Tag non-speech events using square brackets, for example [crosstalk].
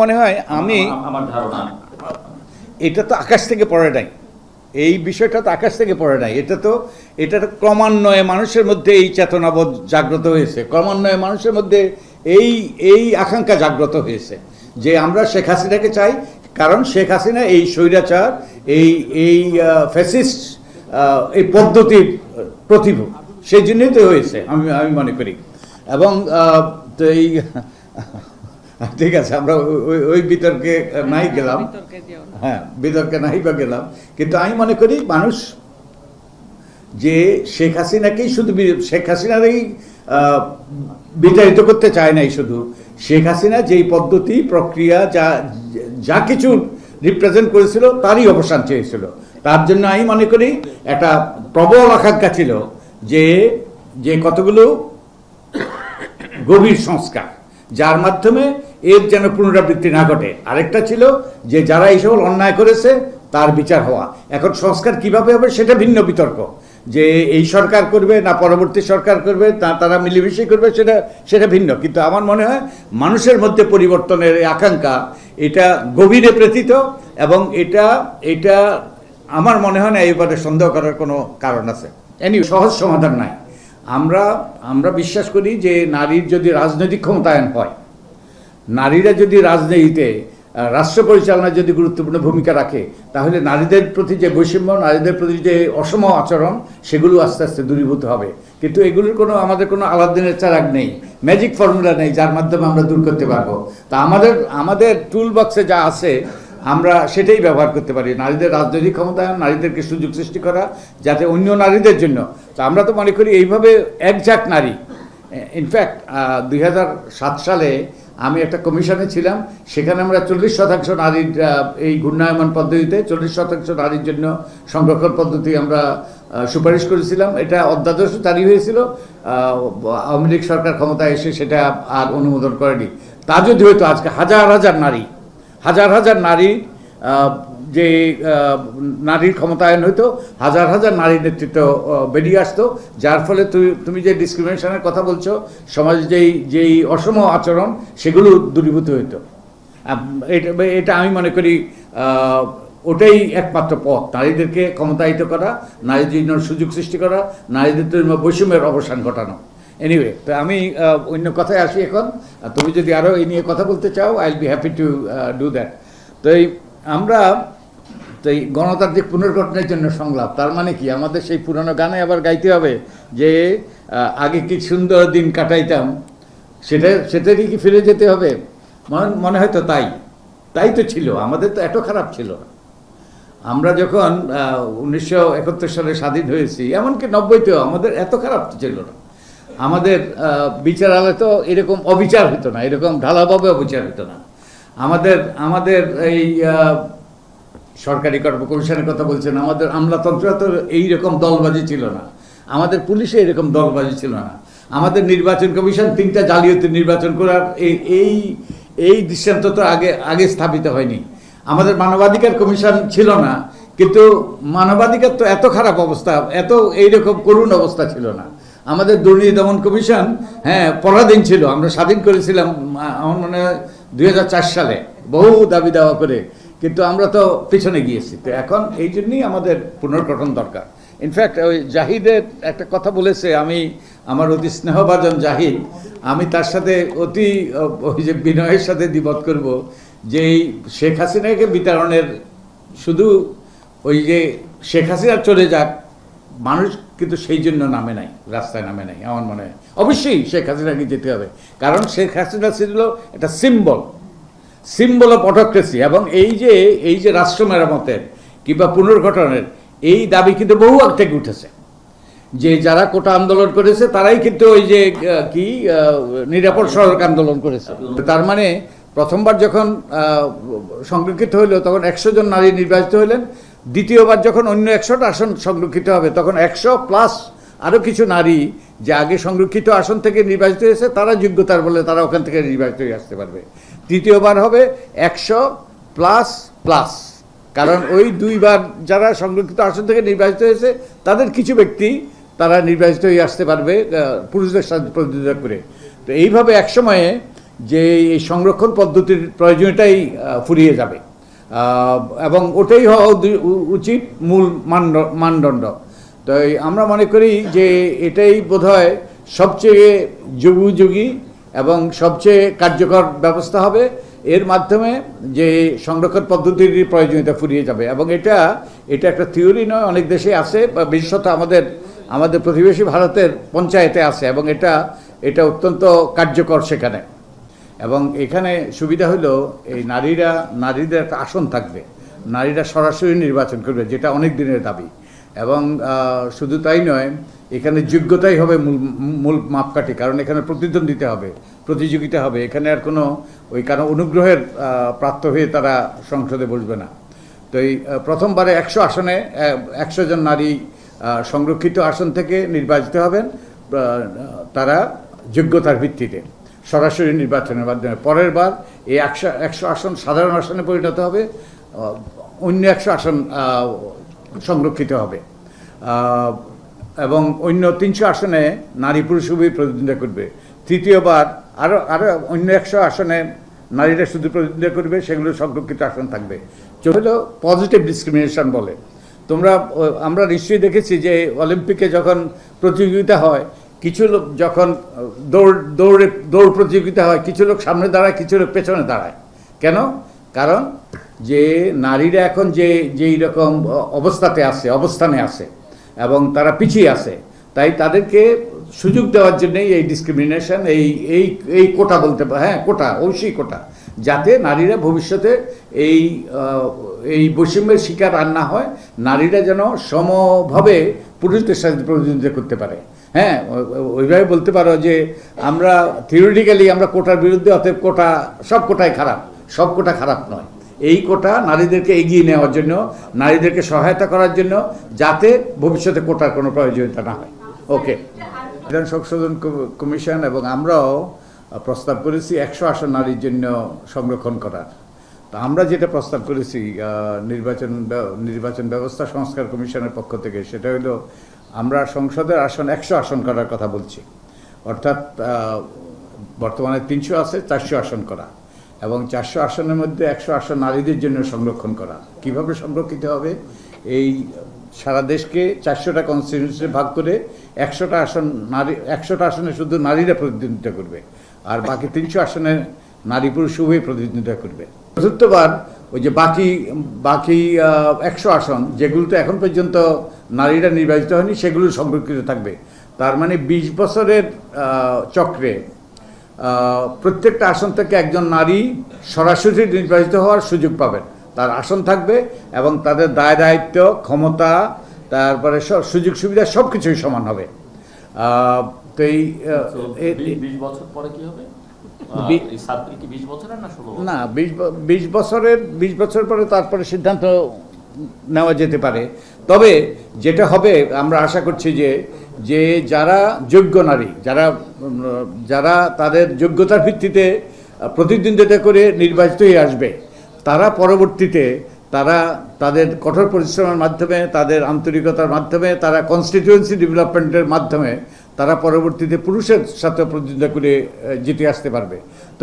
মনে হয় আমি আমার ধারণা। এটা তো আকাশ থেকে পড়ে নাই। এই বিষয়টা তো আকাশ থেকে পড়ে নাই। এটা তো এটা তো ক্রমান্বয়ে মানুষের মধ্যে এই চেতনাবোধ জাগ্রত হয়েছে। ক্রমান্বয়ে মানুষের মধ্যে এই এই আকাঙ্ক্ষা জাগ্রত হয়েছে যে আমরা শেখ হাসিনাকে চাই কারণ শেখ হাসিনা এই স্বৈরাচার এই এই ফ্যাসিস্ট এই পদ্ধতির প্রতিভূ সেই জন্যই তো হয়েছে আমি আমি মনে করি। এবং তো এই [laughs] ঠিক আছে আমরা ওই- ওই- বিতর্কে নাই গেলাম। যেও না। হ্যাঁ বিতর্কে নাই বা গেলাম। কিন্তু আমি মনে করি মানুষ যে শেখ হাসিনাকেই শুধু শেখ হাসিনারই বিতাড়িত করতে চায় নাই শুধু। শেখ হাসিনা যেই পদ্ধতি প্রক্রিয়া যা যা কিছু রিপ্রেজেন্ট করেছিল তারই অবসান চেয়েছিল। তার জন্য আমি মনে করি একটা প্রবল আকাঙ্ক্ষা ছিল যে যে কতগুলো গভীর সংস্কার যার মাধ্যমে এর যেন পুনরাবৃত্তি না ঘটে। আরেকটা ছিল যে যারা এই সকল অন্যায় করেছে, তার বিচার হওয়া। এখন সংস্কার কীভাবে হবে সেটা ভিন্ন বিতর্ক। যে এই সরকার করবে না পরবর্তী সরকার করবে, তা তারা মিলেমিশে করবে, সেটা সেটা ভিন্ন। কিন্তু আমার মনে হয় মানুষের মধ্যে পরিবর্তনের আকাঙ্ক্ষা, এটা গভীরে প্রেথিত এবং এটা এটা আমার মনে হয় না এবারে সন্দেহ করার কোনো কারণ আছে। এনি সহজ সমাধান নাই। আমরা আমরা বিশ্বাস করি যে নারীর যদি রাজনৈতিক ক্ষমতায়ন হয় নারীরা যদি রাজনীতিতে রাষ্ট্র পরিচালনায় যদি গুরুত্বপূর্ণ ভূমিকা রাখে, তাহলে নারীদের প্রতি যে বৈষম্য, নারীদের প্রতি যে অসম আচরণ, সেগুলো আস্তে আস্তে দূরীভূত হবে। কিন্তু এগুলোর কোনো, আমাদের কোনো আলাদিনের চারাক নেই। ম্যাজিক ফর্মুলা নেই, যার মাধ্যমে আমরা দূর করতে পারব। তা আমাদের আমাদের টুল বক্সে যা আছে, আমরা সেটাই ব্যবহার করতে পারি। নারীদের রাজনৈতিক ক্ষমতায়ন, নারীদেরকে সুযোগ সৃষ্টি করা, যাতে অন্য নারীদের জন্য। তো আমরা তো মনে করি এইভাবে একঝাক নারী ইনফ্যাক্ট দুই হাজার সাত সালে আমি একটা কমিশনে ছিলাম, সেখানে আমরা চল্লিশ শতাংশ নারীর এই ঘূর্ণায়মান পদ্ধতিতে চল্লিশ শতাংশ নারীর জন্য সংরক্ষণ পদ্ধতি আমরা সুপারিশ করেছিলাম। এটা অধ্যাদেশ জারি হয়েছিল। আওয়ামী লীগ সরকার ক্ষমতায় এসে সেটা আর অনুমোদন করেনি। তা যদি হয়তো আজকে হাজার হাজার নারী, হাজার হাজার নারী যে নারীর ক্ষমতায়ন হইতো, হাজার হাজার নারী নেতৃত্ব বেরিয়ে আসতো, যার ফলে তুমি তুমি যে ডিসক্রিমিনেশনের কথা বলছো, সমাজে যেই যেই অসম আচরণ, সেগুলো দূরীভূত হইতো। এটা এটা আমি মনে করি ওটাই একমাত্র পথ। নারীদেরকে ক্ষমতায়িত করা, নারীদের জন্য সুযোগ সৃষ্টি করা, নারীদের জন্য বৈষম্যের অবসান ঘটানো। এনিওয়ে তো আমি অন্য কথায় আসি এখন। তুমি যদি আরও এই নিয়ে কথা বলতে চাও I will be happy to do that তো এই, আমরা তো এই গণতান্ত্রিক পুনর্গঠনের জন্য সংলাপ তার মানে কি? আমাদের সেই পুরনো গানে আবার গাইতে হবে যে আগে কি সুন্দর দিন কাটাইতাম সেটা সেটারই কি ফিরে যেতে হবে? মনে হয় তো তাই। তাই তো ছিল আমাদের তো এত খারাপ ছিল। না আমরা যখন উনিশশো একাত্তর সালে স্বাধীন হয়েছি এমনকি নব্বইতেও আমাদের এত খারাপ ছিল না। আমাদের আহ, বিচারালয় তো এরকম অবিচার হতো না এরকম ঢালাভাবে অবিচার হতো না। আমাদের আমাদের এই সরকারি কর্ম কমিশনের কথা বলছেন, আমাদের আমলাতন্ত্র তো এইরকম দলবাজি ছিল না। আমাদের পুলিশে এরকম দলবাজি ছিল না। আমাদের নির্বাচন কমিশন তিনটা জালিয়াতি নির্বাচন করার এই এই দৃষ্টান্ত তো আগে আগে স্থাপিত হয়নি। আমাদের মানবাধিকার কমিশন ছিল না, কিন্তু মানবাধিকার তো এত খারাপ অবস্থা, এত এইরকম করুণ অবস্থা ছিল না। আমাদের দুর্নীতি দমন কমিশন হ্যাঁ পরাধীন ছিল। আমরা স্বাধীন করেছিলাম আমার মনে হয় দু হাজার চার সালে, বহু দাবি দাওয়া করে। কিন্তু আমরা তো পিছনে গিয়েছি। তো এখন এই জন্যই আমাদের পুনর্গঠন দরকার। ইনফ্যাক্ট ওই জাহিদের একটা কথা বলেছে, আমি আমার অতি স্নেহভাজন জাহিদ, আমি তার সাথে অতি ওই যে বিনয়ের সাথে দ্বিমত করব যে এই শেখ হাসিনাকে বিতরণের শুধু ওই যে শেখ হাসিনা চলে যাক, মানুষ কিন্তু সেই জন্য নামে নাই, রাস্তায় নামে নাই, আমার মনে হয়। অবশ্যই শেখ হাসিনাকে যেতে হবে। কারণ শেখ হাসিনা ছিল একটা সিম্বল সিম্বল অফ অটোক্রেসি এবং এই যে এই যে রাষ্ট্র মেরামতের কিংবা পুনর্গঠনের এই দাবি কিন্তু বহু আগ থেকে উঠেছে। যে যারা কোটা আন্দোলন করেছে, তারাই কিন্তু ওই যে কি নিরাপদ, সড়ক আন্দোলন করেছে। তার মানে প্রথমবার যখন সংরক্ষিত হইল, তখন একশো জন নারী নির্বাচিত হলেন দ্বিতীয়বার যখন অন্য একশোটা আসন সংরক্ষিত হবে, তখন একশো প্লাস আরও কিছু নারী যে আগে সংরক্ষিত আসন থেকে নির্বাচিত হয়েছে, তারা যোগ্যতার বলে তারা ওখান থেকে নির্বাচিত হয়ে আসতে পারবে। তৃতীয়বার হবে একশো প্লাস প্লাস। কারণ ওই দুইবার যারা সংরক্ষিত আসন থেকে নির্বাচিত হয়েছে, তাদের কিছু ব্যক্তি তারা নির্বাচিত হয়ে আসতে পারবে পুরুষদের সাথে প্রতিযোগিতা করে। তো এইভাবে এক সময়ে যে এই সংরক্ষণ পদ্ধতির প্রয়োজনীয়তাই ফুরিয়ে যাবে। এবং ওটাই হওয়া উচিত মূল মানদ মানদণ্ড। তো আমরা মনে করি যে এটাই বোধহয় সবচেয়ে যুগোযুগী এবং সবচেয়ে কার্যকর ব্যবস্থা হবে এর মাধ্যমে যে সংরক্ষণ পদ্ধতির প্রয়োজনীয়তা ফুরিয়ে যাবে। এবং এটা এটা একটা থিওরি নয়, অনেক দেশে আছে, বা বিশেষত আমাদের আমাদের প্রতিবেশী ভারতের পঞ্চায়েতে আছে, এবং এটা এটা অত্যন্ত কার্যকর সেখানে। এবং এখানে সুবিধা হলো, এই নারীরা, নারীদের একটা আসন থাকবে। নারীরা সরাসরি নির্বাচন করবে, যেটা অনেক দিনের দাবি। এবং শুধু তাই নয়, এখানে যোগ্যতাই হবে মূল মূল মাপকাঠি, কারণ এখানে প্রতিদ্বন্দ্বিতা হবে, প্রতিযোগিতা হবে। এখানে আর কোনো, ওই কারণ অনুগ্রহের প্রাপ্ত হয়ে তারা সংসদে বসবে না। তো এই প্রথমবারে একশো আসনে একশো জন নারী সংরক্ষিত আসন থেকে নির্বাচিত হবেন তারা যোগ্যতার ভিত্তিতে সরাসরি নির্বাচনের মাধ্যমে। পরের বার এই একশো একশো আসন সাধারণ আসনে পরিণত হবে অন্য একশো আসন সংরক্ষিত হবে। এবং অন্য তিনশো আসনে নারী পুরুষ উভয় প্রতিদ্বন্দ্বিতা করবে। তৃতীয়বার আরও আরও অন্য একশো আসনে নারীরা শুধু প্রতিদ্বন্দ্বিতা করবে, সেগুলো সংরক্ষিত আসন থাকবে। হলো পজিটিভ ডিসক্রিমিনেশন বলে। তোমরা আমরা নিশ্চয়ই দেখেছি যে অলিম্পিকে যখন প্রতিযোগিতা হয়, কিছু লোক যখন দৌড়, দৌড়ে, দৌড় প্রতিযোগিতা হয়, কিছু লোক সামনে দাঁড়ায়, কিছু লোক পেছনে দাঁড়ায়। কেন? কারণ যে নারীরা এখন যে যেই রকম অবস্থাতে আছে, অবস্থানে আছে, এবং তারা পিছিয়ে আছে, তাই তাদেরকে সুযোগ দেওয়ার জন্যই এই ডিসক্রিমিনেশন এই এই এই কোটা বলতে হ্যাঁ কোটা অবশ্যই কোটা, যাতে নারীরা ভবিষ্যতে এই এই বৈষম্যের শিকার আর না হয়, নারীরা যেন সমভাবে পুরুষদের সাথে প্রতিদ্বন্দ্বিতা করতে পারে। হ্যাঁ ওইভাবে বলতে পারো যে আমরা থিওরিটিক্যালি আমরা কোটার বিরুদ্ধে, অতএব কোটা সব কোটাই খারাপ, সব কোটা খারাপ নয়। এই কোটা নারীদেরকে এগিয়ে নেওয়ার জন্য, নারীদেরকে সহায়তা করার জন্য, যাতে ভবিষ্যতে কোটার কোনো প্রয়োজনীয়তা না হয়। ওকে সংবিধান সংশোধন কমিশন এবং আমরাও প্রস্তাব করেছি একশো আসন নারীর জন্য সংরক্ষণ করার। তা আমরা যেটা প্রস্তাব করেছি নির্বাচন নির্বাচন ব্যবস্থা সংস্কার কমিশনের পক্ষ থেকে, সেটা হলো আমরা সংসদের আসন একশো আসন করার কথা বলছি। অর্থাৎ বর্তমানে তিনশো আছে, চারশো আসন করা। এবং চারশো আসনের মধ্যে একশো আসন নারীদের জন্য সংরক্ষণ করা। কীভাবে সংরক্ষিত হবে? এই সারা দেশকে চারশোটা কনস্টিটিউন্সি ভাগ করে একশোটা আসন নারী, একশোটা আসনে শুধু নারীরা প্রতিদ্বন্দ্বিতা করবে আর বাকি তিনশো আসনে নারী পুরুষ উভয় প্রতিদ্বন্দ্বিতা করবে। চতুর্থবার ওই যে বাকি বাকি একশো আসন যেগুলোতে এখন পর্যন্ত নারীরা নির্বাচিত হয়নি, সেগুলো সংরক্ষিত থাকবে। তার মানে বিশ বছরের চক্রে প্রত্যেকটা আসন থেকে একজন নারী সরাসরি নির্বাচিত হওয়ার সুযোগ পাবেন। তার আসন থাকবে এবং তাদের দায় দায়িত্ব ক্ষমতা তারপরে সব সুযোগ সুবিধা সব কিছুই সমান হবে। তো এই বছর পরে কি হবে? না বিশ বছরের বিশ বছর পরে তারপরে সিদ্ধান্ত নেওয়া যেতে পারে। তবে যেটা হবে, আমরা আশা করছি যে যে যারা যোগ্য নারী, যারা যারা তাদের যোগ্যতার ভিত্তিতে প্রতিদ্বন্দ্বিতা করে নির্বাচিত হয়ে আসবে, তারা পরবর্তীতে তারা তাদের কঠোর পরিশ্রমের মাধ্যমে, তাদের আন্তরিকতার মাধ্যমে, তারা কনস্টিটিউয়েন্সি ডেভেলপমেন্টের মাধ্যমে, তারা পরবর্তীতে পুরুষের সাথে প্রতিদ্বন্দ্বিতা করে জিতে আসতে পারবে। তো